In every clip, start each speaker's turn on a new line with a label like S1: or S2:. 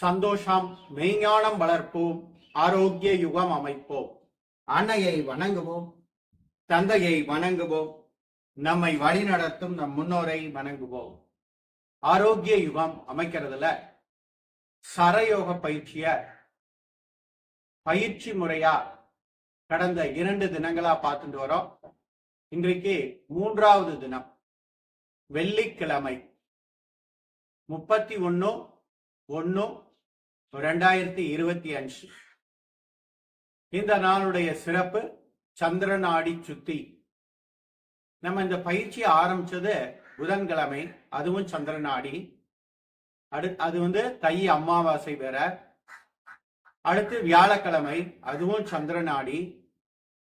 S1: சந்தோஷம் மெய்ஞானம் வளர்ப்போம் ஆரோக்கிய யுகம் அமைப்போம்.
S2: அன்னையை வணங்குவோம்
S1: தந்தையை வணங்குவோம் நம்மை வழிநடத்தும் நம் முன்னோரை வணங்குவோம். ஆரோக்கிய யுகம் அமைக்கிறதுல சரயோக பயிற்சிய பயிற்சி முறையா கடந்த இரண்டு தினங்களா பார்த்துட்டு வரோம். இன்றைக்கு மூன்றாவது தினம் வெள்ளிக்கிழமை முப்பத்தி ஒன்னு ஒன்னு ரெண்டாயிரத்தி இருபத்தி அஞ்சு. இந்த நாளுடைய சிறப்பு சந்திரநாடி சுத்தி. நம்ம இந்த பயிற்சியை ஆரம்பிச்சது புதன்கிழமை அதுவும் சந்திரநாடி அடு அது வந்து தை அமாவாசை வேற. அடுத்து வியாழக்கிழமை அதுவும் சந்திரநாடி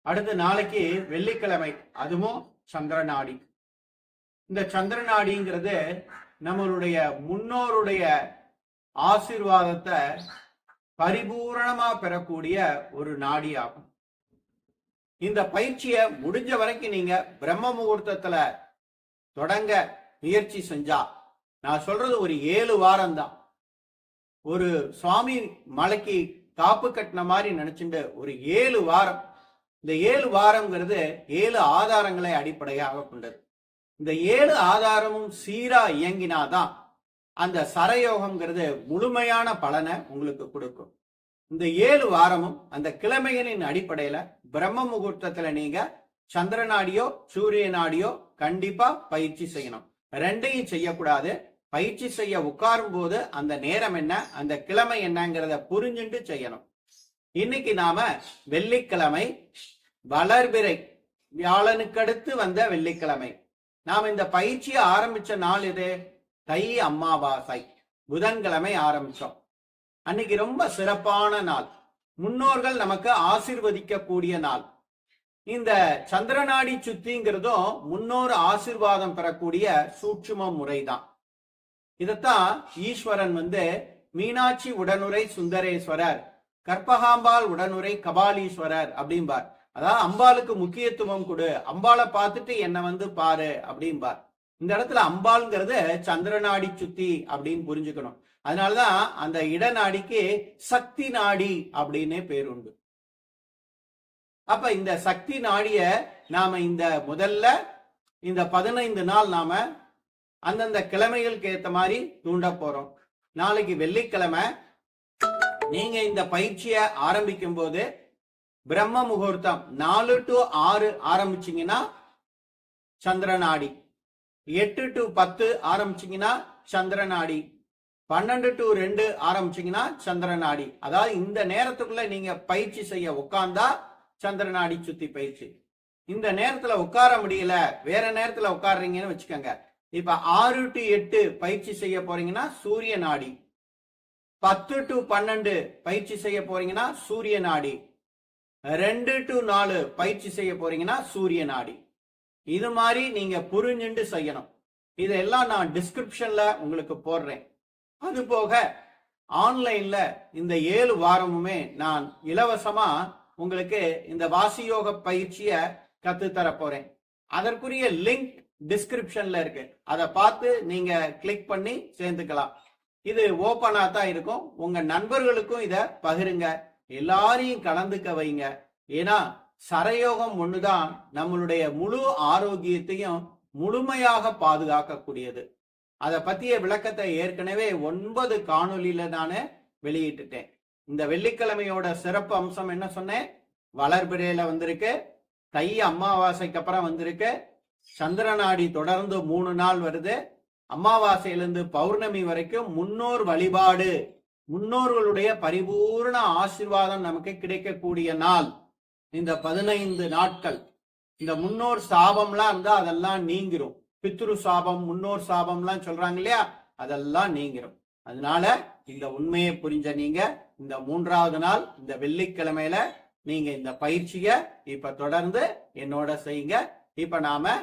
S1: அடுத்து நாளைக்கு வெள்ளிக்கிழமை அதுவும் சந்திரநாடி இந்த சந்திரநாடிங்கிறது நம்மளுடைய முன்னோருடைய ஆசீர்வாதத்தை பரிபூரணமா பெறக்கூடிய ஒரு நாடி ஆகும் இந்த பயிற்சியை முடிஞ்ச வரைக்கும் நீங்க பிரம்ம முகூர்த்தத்துல தொடங்க முயற்சி செஞ்சா நான் சொல்றது ஒரு ஏழு வாரம் தான் ஒரு சுவாமி மலைக்கு காப்பு கட்டின மாதிரி நினைச்சுட்டு ஒரு ஏழு வாரம். இந்த ஏழு வாரம்ங்கிறது ஏழு ஆதாரங்களை அடிப்படையாக கொண்டது. இந்த ஏழு ஆதாரமும் சீரா இயங்கினாதான் அந்த சரயோகம்ங்கிறது முழுமையான பலனை உங்களுக்கு கொடுக்கும். இந்த ஏழு வாரமும் அந்த கிழமைகளின் அடிப்படையில பிரம்ம முகூர்த்தத்துல நீங்க சந்திரனாடியோ சூரியனாடியோ கண்டிப்பா பயிற்சி செய்யணும். ரெண்டையும் செய்யக்கூடாது. பயிற்சி செய்ய உட்காரும் போது அந்த நேரம் என்ன அந்த கிழமை என்னங்கிறத புரிஞ்சுட்டு செய்யணும். இன்னைக்கு நாம வெள்ளிக்கிழமை வளர்பிறை வியாழனுக்கு அடுத்து வந்த வெள்ளிக்கிழமை. நாம் இந்த பயிற்சியை ஆரம்பிச்ச நாள் இது தை அமாவாசை புதன்கிழமை ஆரம்பிச்சோம். அன்னைக்கு ரொம்ப சிறப்பான நாள். முன்னோர்கள் நமக்கு ஆசிர்வதிக்க கூடிய நாள். இந்த சந்திரநாடி சுத்திங்கிறதும் முன்னோர் ஆசிர்வாதம் பெறக்கூடிய சூட்சும முறைதான். இதத்தான் ஈஸ்வரன் வந்து மீனாட்சி உடனுரை சுந்தரேஸ்வரர் கற்பகாம்பாள் உடனுரை கபாலீஸ்வரர் அப்படிம்பார். அதாவது அம்பாளுக்கு முக்கியத்துவம் கொடு அம்பாளை பார்த்துட்டு என்ன வந்து பாரு அப்படிம்பார். இந்த இடத்துல அம்பாள்ங்கிறது சந்திரநாடி சுத்தி அப்படின்னு புரிஞ்சுக்கணும். அதனாலதான் அந்த இடநாடிக்கு சக்தி நாடி அப்படின்னே பேர் உண்டு. அப்ப இந்த சக்தி நாடிய நாம இந்த முதல்ல இந்த பதினைந்து நாள் நாம அந்தந்த கிழமைகளுக்கு ஏத்த மாதிரி தூண்ட போறோம். நாளைக்கு வெள்ளிக்கிழமை நீங்க இந்த பயிற்சியை ஆரம்பிக்கும் போது பிரம்ம முகூர்த்தம் நாலு டு ஆறு ஆரம்பிச்சீங்கன்னா சந்திரநாடி எட்டு டு பத்து ஆரம்பிச்சிங்கன்னா சந்திரநாடி பன்னெண்டு டு ரெண்டு ஆரம்பிச்சீங்கன்னா சந்திரநாடி அதாவது இந்த நேரத்துக்குள்ள நீங்க பயிற்சி செய்ய உட்கார்ந்தா சந்திரநாடி சுத்தி பயிற்சி இந்த நேரத்துல உட்கார முடியல வேற நேரத்துல உட்காடுறீங்கன்னு வச்சுக்கோங்க. இப்ப ஆறு டு எட்டு பயிற்சி செய்ய போறீங்கன்னா சூரிய நாடி பத்து டு பன்னெண்டு பயிற்சி செய்ய போறீங்கன்னா சூரிய நாடி ரெண்டு டு நாலு பயிற்சி செய்ய போறீங்கன்னா சூரிய நாடி இது மாதிரி நீங்க புரிஞ்சுண்டு செய்யணும். இதெல்லாம் நான் டிஸ்கிரிப்ஷன்ல உங்களுக்கு போடுறேன். அது போக ஆன்லைன்ல இந்த ஏழு வாரமுமே நான் இலவசமா உங்களுக்கு இந்த வாசியோக பயிற்சிய கத்து தர போறேன். அதற்குரிய லிங்க் டிஸ்கிரிப்ஷன்ல இருக்கு. அதை பார்த்து நீங்க கிளிக் பண்ணி சேர்ந்துக்கலாம். இது ஓப்பனா தான் இருக்கும். உங்க நண்பர்களுக்கும் இத பகிருங்க. எல்லாரையும் கலந்துக்க வைங்க. ஏன்னா சரயோகம் ஒண்ணுதான் நம்மளுடைய முழு ஆரோக்கியத்தையும் முழுமையாக பாதுகாக்கக்கூடியது. அதை பத்திய விளக்கத்தை ஏற்கனவே ஒன்பது காணொலியில நானே வெளியிட்டுட்டேன். இந்த வெள்ளிக்கிழமையோட சிறப்பு அம்சம் என்ன சொன்னேன்? வளர்பிறையில வந்திருக்கு. தை அமாவாசைக்கு அப்புறம் வந்திருக்கு. சந்திரநாடி தொடர்ந்து மூணு நாள் வருது. அமாவாசையிலிருந்து பௌர்ணமி வரைக்கும் முன்னோர் வழிபாடு முன்னோர்களுடைய பரிபூர்ண ஆசிர்வாதம் நமக்கு கிடைக்கக்கூடிய நாள். இந்த பதினைந்து நாட்கள் இந்த முன்னோர் சாபம்லாம் இருந்தா அதெல்லாம் நீங்கிரும். பித்ரு சாபம் முன்னோர் சாபம்லாம் சொல்றாங்க இல்லையா? அதெல்லாம் நீங்கிரும். அதனால இந்த உண்மையை புரிஞ்ச நீங்க இந்த மூன்றாவது நாள் இந்த வெள்ளிக்கிழமையில நீங்க இந்த பயிற்சிய இப்ப தொடர்ந்து என்னோட செய்யுங்க. இப்ப நாம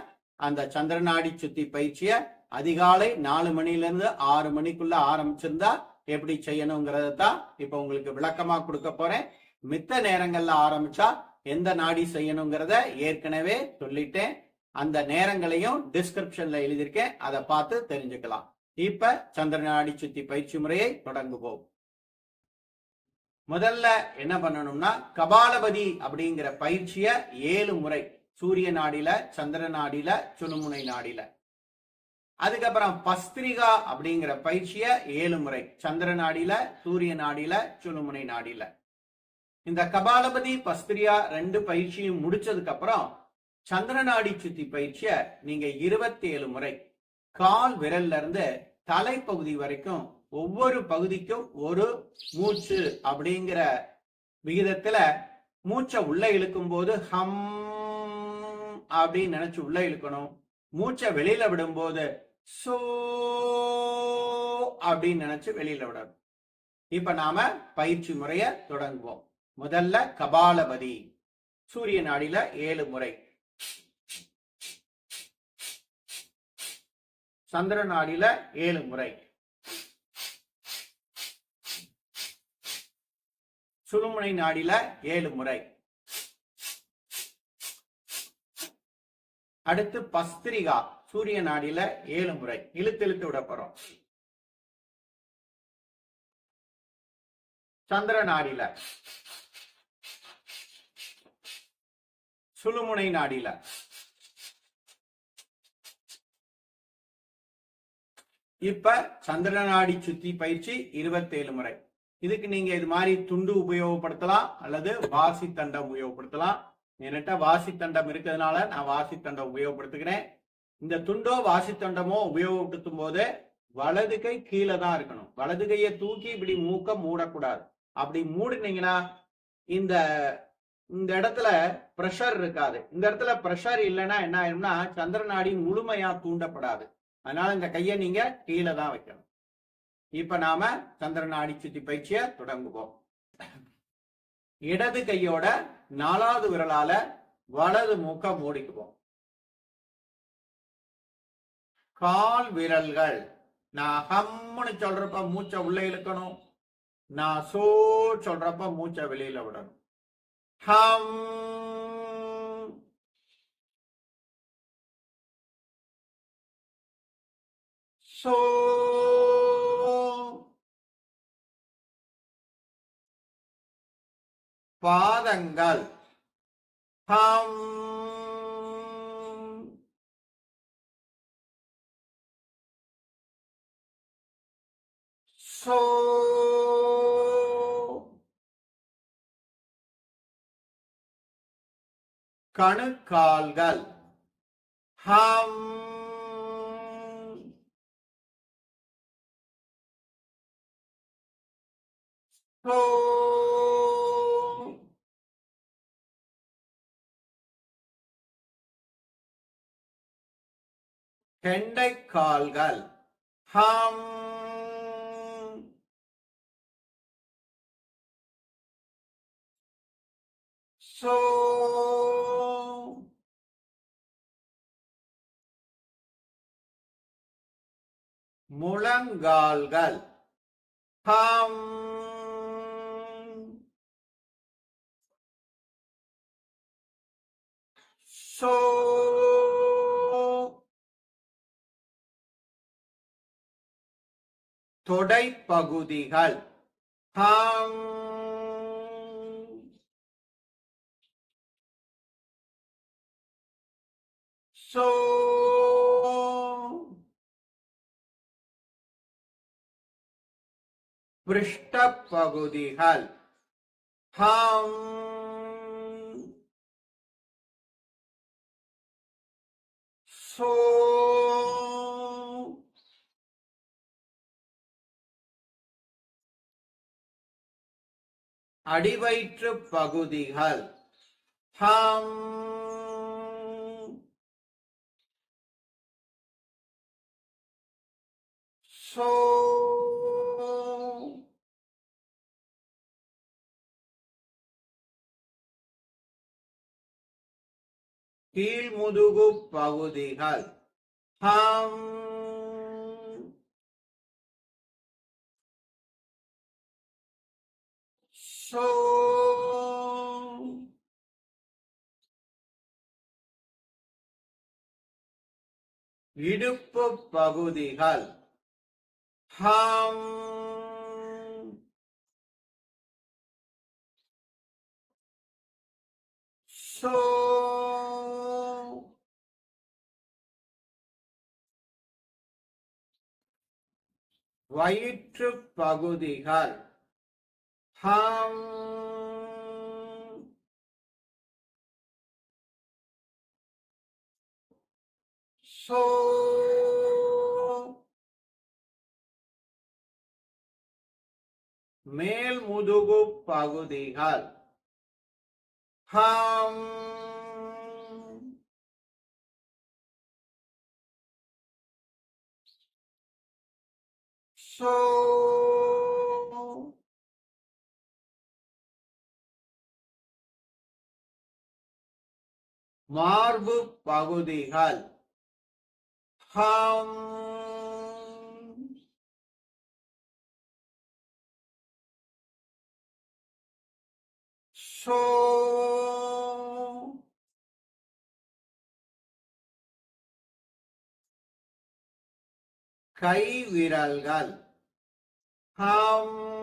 S1: அந்த சந்திரநாடி சுத்தி பயிற்சிய அதிகாலை நாலு மணில இருந்து ஆறு மணிக்குள்ள ஆரம்பிச்சிருந்தா எப்படி செய்யணுங்கிறத தான் இப்ப உங்களுக்கு விளக்கமா கொடுக்க போறேன். மித்த நேரங்கள்ல ஆரம்பிச்சா எந்த நாடி செய்யணுங்கிறத ஏற்கனவே சொல்லிட்டேன். அந்த நேரங்களையும் டிஸ்கிரிப்ஷன்ல எழுதியிருக்கேன். அதை பார்த்து தெரிஞ்சுக்கலாம். இப்ப சந்திர நாடி சுத்தி பயிற்சி முறையை தொடங்குவோம். முதல்ல என்ன பண்ணணும்னா கபாலபதி அப்படிங்கிற பயிற்சிய ஏழு முறை சூரிய நாடியில சந்திர நாடியில சுழுமுனை நாடியில அதுக்கப்புறம் பஸ்திரிகா அப்படிங்கிற பயிற்சிய ஏழு முறை சந்திர நாடியில சூரிய நாடியில சுழுமுனை நாடியில இந்த கபாலபதி பஸ்திரியா ரெண்டு பயிற்சியும் முடிச்சதுக்கு அப்புறம் சந்திரநாடி சுத்தி பயிற்சிய நீங்க இருபத்தி ஏழு முறை. கால் விரல்ல இருந்து தலைப்பகுதி வரைக்கும் ஒவ்வொரு பகுதிக்கும் ஒரு மூச்சு அப்படிங்கிற விகிதத்துல மூச்சை உள்ள இழுக்கும் போது ஹம் அப்படின்னு நினைச்சு உள்ள இழுக்கணும். மூச்சை வெளியில விடும்போது சோ அப்படின்னு நினைச்சு வெளியில விடணும். இப்ப நாம பயிற்சி முறைய தொடங்குவோம். முதல்ல கபாலபதி. சூரிய நாடில ஏழு முறை. சந்திர நாடில ஏழு முறை. சுழுமுனை நாடில ஏழு முறை. அடுத்து பஸ்திரிகா. சூரிய நாடில ஏழு முறை. இழுத்து இழுத்து விட போறோம். சந்திர நாடில சுழுமுனை நாடியில இப்ப சந்திர நாடி சுத்தி பயிற்சி இருபத்தேழு முறை. இதுக்கு நீங்க இது மாதிரி துண்டு உபயோகப்படுத்தலாம் அல்லது வாசி தண்டம் உபயோகப்படுத்தலாம். என்கிட்ட வாசி தண்டம் இருக்கிறதுனால நான் வாசி தண்டம் உபயோகப்படுத்துகிறேன். இந்த துண்டோ வாசி தண்டமோ உபயோகப்படுத்தும் போது வலது கை கீழே தான் இருக்கணும். வலது கையை தூக்கி இப்படி மூக்க மூடக்கூடாது. அப்படி மூடினீங்கன்னா இந்த இந்த இடத்துல ப்ரெஷர் இருக்காது. இந்த இடத்துல ப்ரெஷர் இல்லைன்னா என்ன ஆயிரும்னா சந்திர நாடி முழுமையா தூண்டப்படாது. அதனால இந்த கையை நீங்க கீழே தான் வைக்கணும். இப்ப நாம சந்திர நாடி சுத்தி பயிற்சிய தொடங்குவோம். இடது கையோட நாலாவது விரலால வலது மூக்க மூடிக்குவோம். கால் விரல்கள். நான் ஹம்முன்னு சொல்றப்ப மூச்சை உள்ள இழுக்கணும். நான் சோ சொல்றப்ப மூச்சை வெளியில விடணும். ஹம். சோ. பாதங்கள். ஹம். கணுக்கால்கள். ஹம். சோ கெண்டைக்கால்கள். ஹம். சோ. முழங்கால்கள். ஹம். சோ. தொடைப்பகுதிகள். ஹம். சோ. பிருஷ்டப்பகுதிகள் ஹம் சோ அடிவயிற்று பகுதிகள். ஹம். சோ. கீழ்முதுகு பகுதிகள். ஹம். சோ. இடுப்பு பகுதிகள். ஹம். சோ. வயிற்று பகுதிகள். ஹம். சோ. மேல் முதுகு பகுதிகள். ஹம். மார்பு பகுதிகள். ஹம். சோ. கை விரல்கள் ஹம்.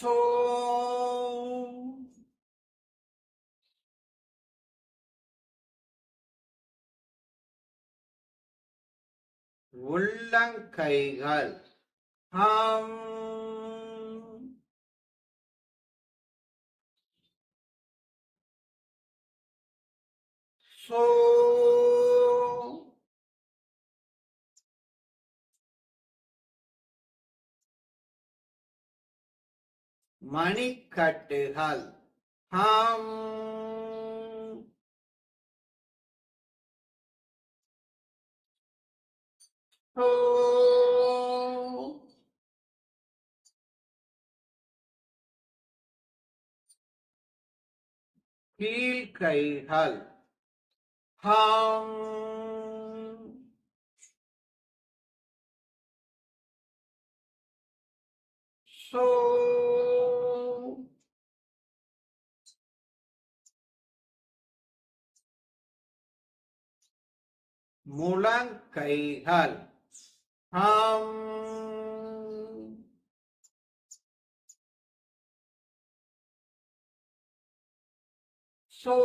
S1: சோ உள்ளங்கைகள் ஹம். சோ மணிக்கட்டுகள். ஹம். சோ கீழ்கைகள். ஹம். சோ. முழங்கைகள் ஹம் சோ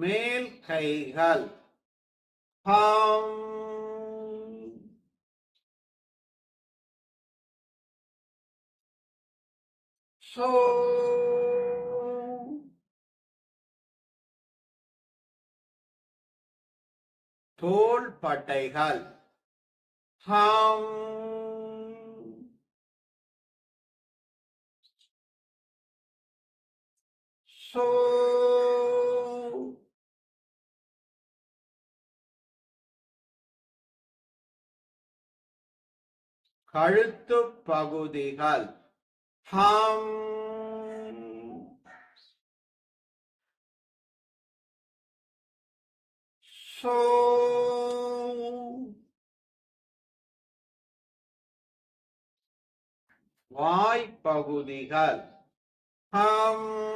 S1: மேல் கைகள் ஹம் சோ தோள் பட்டைகள். ஹம். சோ. கழுத்து பகுதிகள். ஹம். சோ. வாய்ப்பகுதிகள். ஹம்.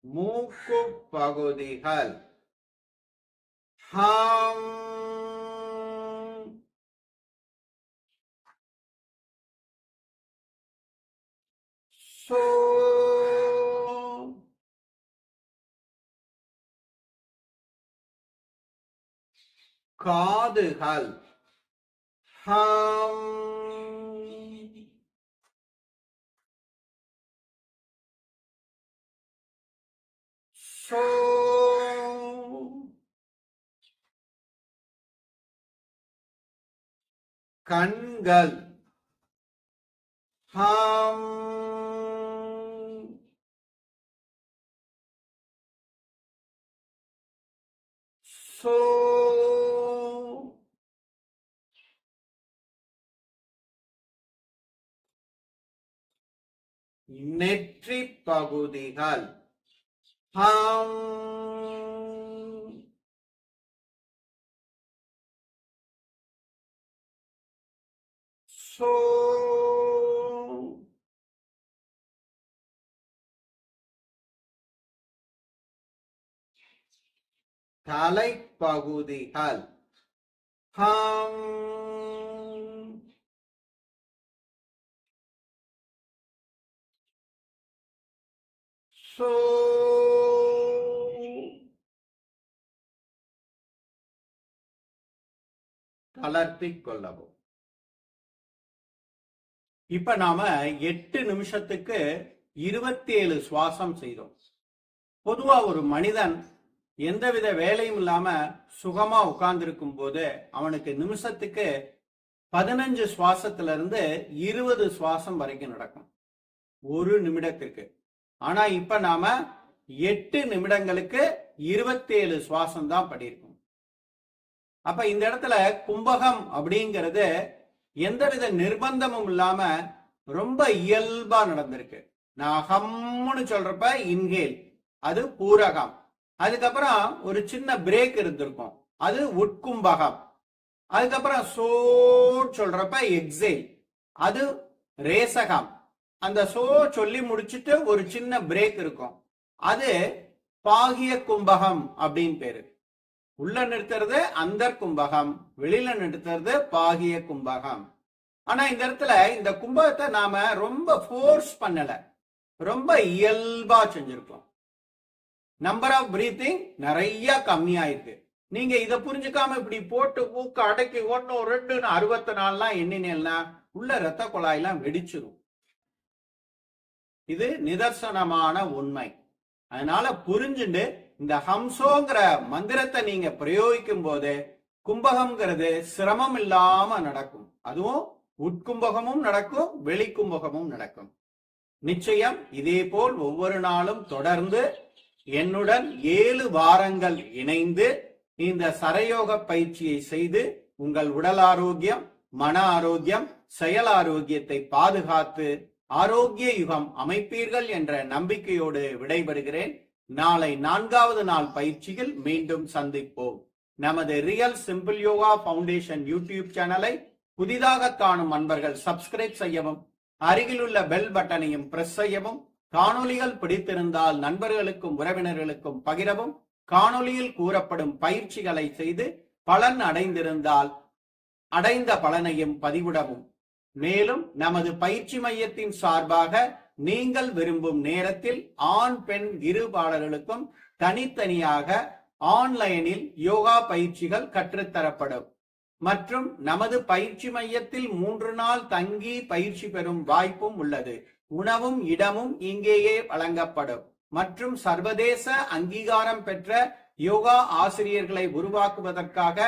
S1: மூக்கு பகுதிகள். ஹம். காதுகள். ஹம். சோ. கண்கள். ஹம். நெற்றி பகுதிகள் ஹம். சோ. தலைப்பகுதிகள். ஹம். சோ தளர்த்தி கொள்ளவும். இப்ப நாம எட்டு நிமிஷத்துக்கு இருபத்தி ஏழு சுவாசம் செய்தோம். பொதுவா ஒரு மனிதன் எந்தவித வேலையும் இல்லாம சுகமா உட்கார்ந்திருக்கும் போது அவனுக்கு நிமிஷத்துக்கு பதினஞ்சு சுவாசத்துல இருந்து இருபது சுவாசம் வரைக்கும் நடக்கும். ஒரு நிமிடத்திற்கு. ஆனா இப்ப நாம எட்டு நிமிடங்களுக்கு இருபத்தி ஏழு சுவாசம் தான் படியிருக்கோம் அப்ப இந்த இடத்துல கும்பகம் அப்படிங்கிறது எந்தவித நிர்பந்தமும் இல்லாம ரொம்ப இயல்பா நடந்திருக்கு. நான் அகம்னு சொல்றப்ப இன்ஹேல் அது பூரகம். அதுக்கப்புறம் ஒரு சின்ன பிரேக் இருந்திருக்கும் அது உட்கும்பகம். அதுக்கப்புறம் சோ சொல்றப்ப எக்ஸேல் அது ரேசகம். அந்த சோ சொல்லி முடிச்சிட்டு ஒரு சின்ன பிரேக் இருக்கும். அது பாகிய கும்பகம் அப்படின்னு பேரு. உள்ள நிறுத்துறது அந்த கும்பகம் வெளியில நிறுத்துறது பாகிய கும்பகம். ஆனா இந்த இடத்துல இந்த கும்பகத்தை நாம ரொம்ப ஃபோர்ஸ் பண்ணல. ரொம்ப இயல்பா செஞ்சிருக்கோம் நம்பர் ஆஃப் பிரீத்திங் நிறைய கம்மியாயிருக்கு. நீங்க இத புரிஞ்சுக்காம இப்படி போட்டு மூக்க அடக்கி ஒன்னு ரெண்டுன்னு அறுபத்தி நாலுலாம் எண்ணினேன்னா உள்ள ரத்த குழாயெல்லாம் வெடிச்சிரும். இது நிதர்சனமான உண்மை. அதனால புரிஞ்சுண்டு இந்த ஹம்சோங்கிற மந்திரத்தை நீங்க பிரயோகிக்கும் போது கும்பகம்ங்கிறது சிரமம் இல்லாம நடக்கும். அதுவும் உட்கும்பகமும் நடக்கும் வெளிக்கும்பகமும் நடக்கும். நிச்சயம் இதே போல் ஒவ்வொரு நாளும் தொடர்ந்து என்னுடன் ஏழு வாரங்கள் இணைந்து இந்த சரயோக பயிற்சியை செய்து உங்கள் உடல் ஆரோக்கியம் மன ஆரோக்கியம் செயல் ஆரோக்கியத்தை பாதுகாத்து ஆரோக்கிய யுகம் அமைப்பீர்கள் என்ற நம்பிக்கையோடு விடைபெறுகிறேன். நாளை நான்காவது நாள் பயிற்சியில் மீண்டும் சந்திப்போம். நமது real simple yoga foundation YouTube சேனலை புதிதாக காணும் அன்பர்கள் சப்ஸ்கிரைப் செய்யவும் அருகிலுள்ள பெல் பட்டனையும் பிரஸ் செய்யவும் காணொளிகள் பிடித்திருந்தால் நண்பர்களுக்கும் உறவினர்களுக்கும் பகிரவும் காணொலியில் கூறப்படும் பயிற்சிகளை செய்து பலன் அடைந்திருந்தால் அடைந்த பலனையும் பதிவிடவும். மேலும் நமது பயிற்சி மையத்தின் சார்பாக நீங்கள் விரும்பும் நேரத்தில் ஆண் பெண் இருபாளர்களுக்கும் தனித்தனியாக ஆன்லைனில் யோகா பயிற்சிகள் கற்றுத்தரப்படும். மற்றும் நமது பயிற்சி மையத்தில் மூன்று நாள் தங்கி பயிற்சி பெறும் வாய்ப்பும் உள்ளது. உணவும் இடமும் இங்கேயே வழங்கப்படும். மற்றும் சர்வதேச அங்கீகாரம் பெற்ற யோகா ஆசிரியர்களை உருவாக்குவதற்காக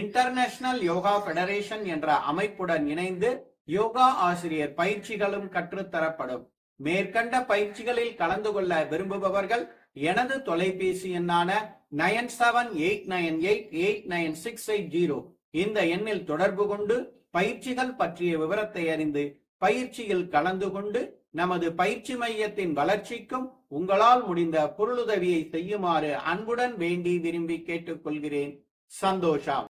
S1: இன்டர்நேஷனல் யோகா ஃபெடரேஷன் என்ற அமைப்புடன் இணைந்து யோகா ஆசிரியர் பயிற்சிகளும் கற்றுத்தரப்படும். மேற்கண்ட பயிற்சிகளில் கலந்து கொள்ள விரும்புபவர்கள் எனது தொலைபேசி எண்ணான nine seven eight nine eight eight nine six eight zero. இந்த எண்ணில் தொடர்பு கொண்டு பயிற்சிகள் பற்றிய விவரத்தை அறிந்து பயிற்சியில் கலந்து கொண்டு நமது பயிற்சி மையத்தின் வளர்ச்சிக்கும் உங்களால் முடிந்த பொருளுதவியை செய்யுமாறு அன்புடன் வேண்டி விரும்பி கேட்டுக்கொள்கிறேன். சந்தோஷம்.